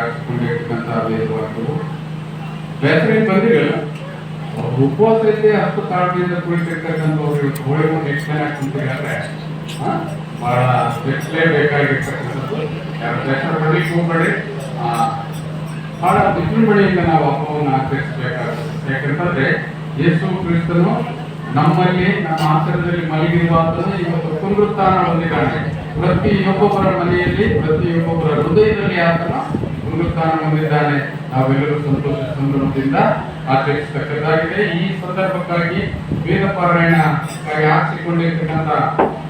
ಹಾಕಿಕೊಂಡಿರ್ತಕ್ಕಂಥ ವೇದವಾಕ್ಯವು ಬೇಸರ ಬಂದಿರಲಿಲ್ಲ ಅವ್ರು ಉಪವಾಸ ಇದೆ ಹತ್ತು ತಾಳ್ಮೆಯಿಂದ ಕುಳಿತಿರ್ತಕ್ಕಂಥವ್ರು ಇವತ್ತು ಹೋಳಿ ಒಂದು ಎಕ್ಸ್ಪ್ಲೇನ್ ಹಾಕಂತ ಹೇಳಿದ್ರೆ ಬಹಳ ಬೇಕಾಗಿರ್ತಕ್ಕಂಥದ್ದು ಬೇಸರ ಪಡ್ಲಿಕ್ಕೆ ಹೋಗ್ಬೇಡಿ. ಬಹಳ ವಿಜೃಂಭಣೆಯಿಂದ ನಾವು ಹಬ್ಬವನ್ನು ಆಚರಿಸಬೇಕಾಗುತ್ತೆ. ಯಾಕಂತಂದ್ರೆ ಯೇಸು ಕ್ರಿಸ್ತನು ನಮ್ಮಲ್ಲಿ, ನಮ್ಮ ಆಚರಣೆಯಲ್ಲಿ ಮಲಗಿರುವಾತನು ಇವತ್ತು ಪುನರುತ್ಥಾನ ಹೊಂದಿದ್ದಾನೆ. ಪ್ರತಿಯೊಬ್ಬೊಬ್ಬರ ಮನೆಯಲ್ಲಿ ಪ್ರತಿಯೊಬ್ಬೊಬ್ಬರ ಹೃದಯದಲ್ಲಿ ಆತನು ಪುನರುತ್ಥಾನ ಹೊಂದಿದ್ದಾನೆ. ನಾವೆಲ್ಲರೂ ಸಂತೋಷ ಸಂಭ್ರಮದಿಂದ ಆಚರಿಸತಕ್ಕದ್ದಾಗಿದೆ. ಈ ಸಂದರ್ಭಕ್ಕಾಗಿ ವೇದ ಪಾರಾಯಣಕ್ಕಾಗಿ ಆರಿಸಿಕೊಂಡಿರ್ತಕ್ಕಂಥ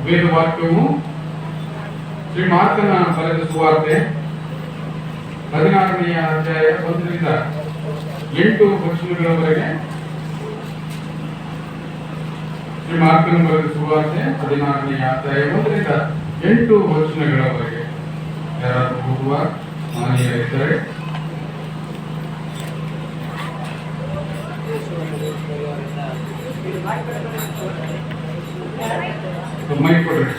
ವೇದ ವಾಕ್ಯವು ಶ್ರೀ ಮಾರ್ಕನ ಬರೆದ ಸುವಾರ್ತೆ ಹದಿನಾರನೆಯ ಅಧ್ಯಾಯ ಒಂದರಿಂದ ಎಂಟು ವರ್ಷಗಳವರೆಗೆ ಶ್ರೀ ಮಾರ್ಕನ ಬರೆದ ಸುವಾರ್ತೆ ಹದಿನಾರನೆಯ ಅಧ್ಯಾಯ ಒಂದರಿಂದ ಎಂಟು ವಚನಗಳವರೆಗೆ ಯಾರಾದರೂ ಓದುವ on your third. So my quarter.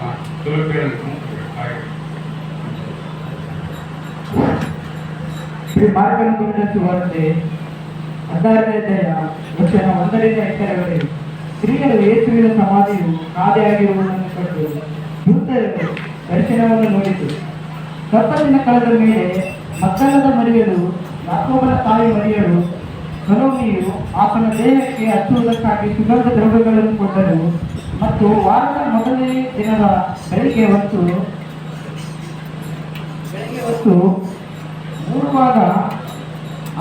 Ah, tuloy pa yan. Shri ಕುರಿತ ಸುವಾರ್ತೆ ಹದಿನಾರನೇ ಒಂದರಿಂದ ಎಂಟರವರೆಗೆ ಸ್ತ್ರೀಯರು ಯೇಸುವಿನ ಸಮಾಧಿಯು ಕಾದೆಯಾಗಿರುವುದನ್ನು ಕಂಡು ದೂತರು ದರ್ಶನವನ್ನು ನೋಡಿತು. ದಿನ ಕಳೆದ ಮೇಲೆ ಮಕ್ಕಳದ ಮರಿಯಲು ಯಾಕೋಬನ ತಾಯಿ ಮರಿಯಲು ಸಲೋಮಿಯು ಆತನ ದೇಹಕ್ಕೆ ಹಚ್ಚುವುದಕ್ಕಾಗಿ ಸುಗಂಧ ದ್ರವ್ಯಗಳನ್ನು ಕೊಟ್ಟರು ಮತ್ತು ವಾರದ ಮೊದಲನೇ ದಿನದ ಬೆಳಿಗ್ಗೆ ಹೊತ್ತು ಬೆಳಿಗ್ಗೆ ಹೊತ್ತು ಮೂಡುವಾಗ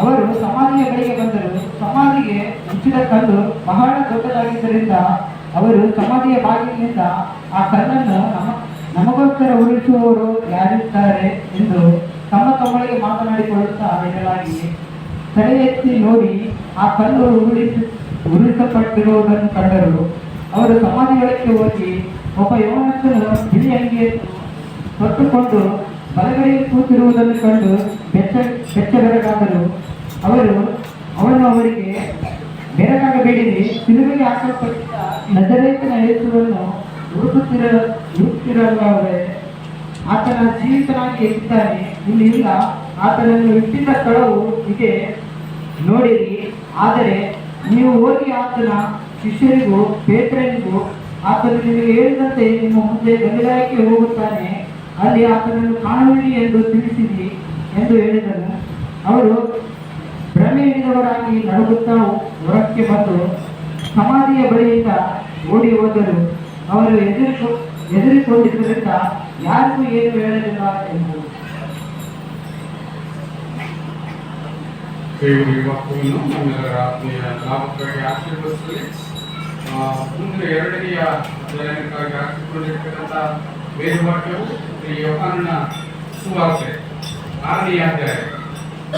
ಅವರು ಸಮಾಧಿಯ ಬಳಿಗೆ ಬಂದರು. ಸಮಾಧಿಗೆ ಮುಚ್ಚಿದ ಕಲ್ಲು ಬಹಳ ದೊಡ್ಡದಾಗಿದ್ದರಿಂದ ಅವರು ಸಮಾಧಿಯ ಬಾಗಿಲಿನಿಂದ ಆ ಕಲ್ಲನ್ನು ನಮ್ಮ, ನಮಗೋಸ್ಕರ ಉಳಿಸುವವರು ಯಾರಿದ್ದಾರೆ ಎಂದು ತಮ್ಮ ತಮ್ಮಳಿಗೆ ಮಾತನಾಡಿಕೊಳ್ಳುತ್ತಾ ಹೇಳಲಾಗಿ ತಲೆ ಎತ್ತಿ ನೋಡಿ ಆ ಕಲ್ಲು ಉರುಳಿಸಿ, ಉರುಳಿಸಲ್ಪಟ್ಟಿರುವುದನ್ನು ಕಂಡರು. ಅವರು ಸಮಾಧಿಯೊಳಕ್ಕೆ ಹೋಗಿ ಒಬ್ಬ ಯೋನಸ್ಸನ್ನು ಬಿಳಿ ಅಂಗಿಯನ್ನು ಹೊತ್ತುಕೊಂಡು ಬಲಗಡೆಯಲ್ಲಿ ಕೂತಿರುವುದನ್ನು ಕಂಡು ಬೆಚ್ಚ ಬೆಚ್ಚ ಬೆರಗಾದರು ಅವರು, ಅವನು ಅವರಿಗೆ ಬೆರಗಾಗಬೇಡಿರಿ ಸಿಲುಬೆಗೆ ಹಾಕಲ್ಪಟ್ಟ ನಜರೇತನ ಯೇಸುವನ್ನು ಹುಡುಕುತ್ತಿರ ಹುಡುಕುತ್ತಿರಲ್ಲವೇ ಆತನ ಜೀವಿತನಾಗಿ ಎತ್ತಿದ್ದಾನೆ. ಇಲ್ಲಿ ಇಲ್ಲ ಆತನನ್ನು ಇಟ್ಟಿದ್ದ ಸ್ಥಳವು ಇದೆ ನೋಡಿರಿ, ಆದರೆ ನೀವು ಹೋಗಿ ಆತನ ಶಿಷ್ಯರಿಗೂ, ಪೇತ್ರನಿಗೂ, ಆತನು ನಿಮಗೆ ಹೇಳಿದಂತೆ ನಿಮ್ಮ ಮುಂದೆ ಗಲಿಲಾಯಕ್ಕೆ ಹೋಗುತ್ತಾನೆ. ಅಲ್ಲಿ ಆತನನ್ನು ಕಾಣುವಿರಿ ಎಂದು ತಿಳಿಸಿರಿ ಎಂದು ಹೇಳಿದನು. ಅವರು ಭ್ರಮೆ ಹಿಡಿದವರಾಗಿ ನಡುಗುತ್ತಾ ಹೊರಕ್ಕೆ ಬಂದು ಸಮಾಧಿಯ ಬಳಿಯಿಂದ ಓಡಿ ಹೋದರು ಅವರು ಎದುರು ಎದುರಿಕೊಂಡಿದ್ದರಿಂದ ಯಾರಿಗೂ ಏನು ಹೇಳಲಿಲ್ಲ ಎಂದು ಮುಂದಿನ ಎರಡನೆಯ ಅಧ್ಯಯನಕ್ಕಾಗಿ ಆರಿಸಿಕೊಂಡಿರ್ತಕ್ಕಂಥ ವೇದವಾಕ್ಯವು ಶ್ರೀ ಯೋಹಾನನ ಸುವಾರ್ತೆ ಆರನೆಯ ಅಧ್ಯಾಯ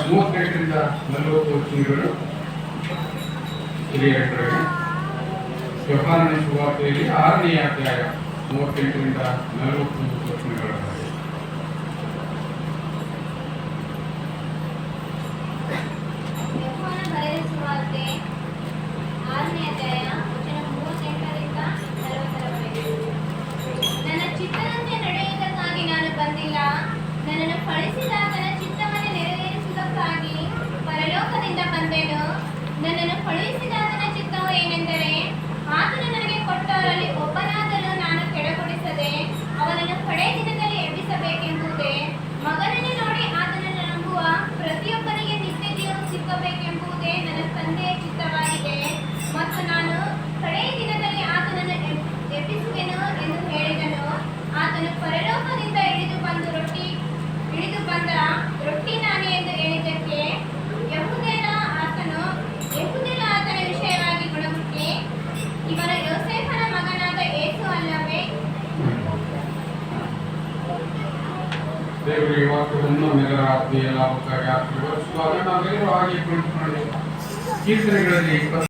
ಮೂವತ್ತೆಂಟರಿಂದ ನಲವತ್ತು ವಚನಗಳು ಹಿರಿಯರಿಗೆ ಯೋಹಾನನ ಸುವಾರ್ತೆಯಲ್ಲಿ ಆರನೆಯ ಅಧ್ಯಾಯ ಮೂವತ್ತೆಂಟರಿಂದ ನಲವತ್ತು ವಚನಗಳವರೆಗೆ ಯೋಹಾನ ಬರೆದ ಸುವಾರ್ತೆ ಆರನೇ ಅಧ್ಯಾಯ ವಚನ ಮೂವತ್ತೆಂಟರಿಂದ ದೇವರು ಇವತ್ತು ನಮ್ಮೆಲ್ಲರ ಆತ್ಮೀಯ ಕೀರ್ತನೆಗಳಲ್ಲಿ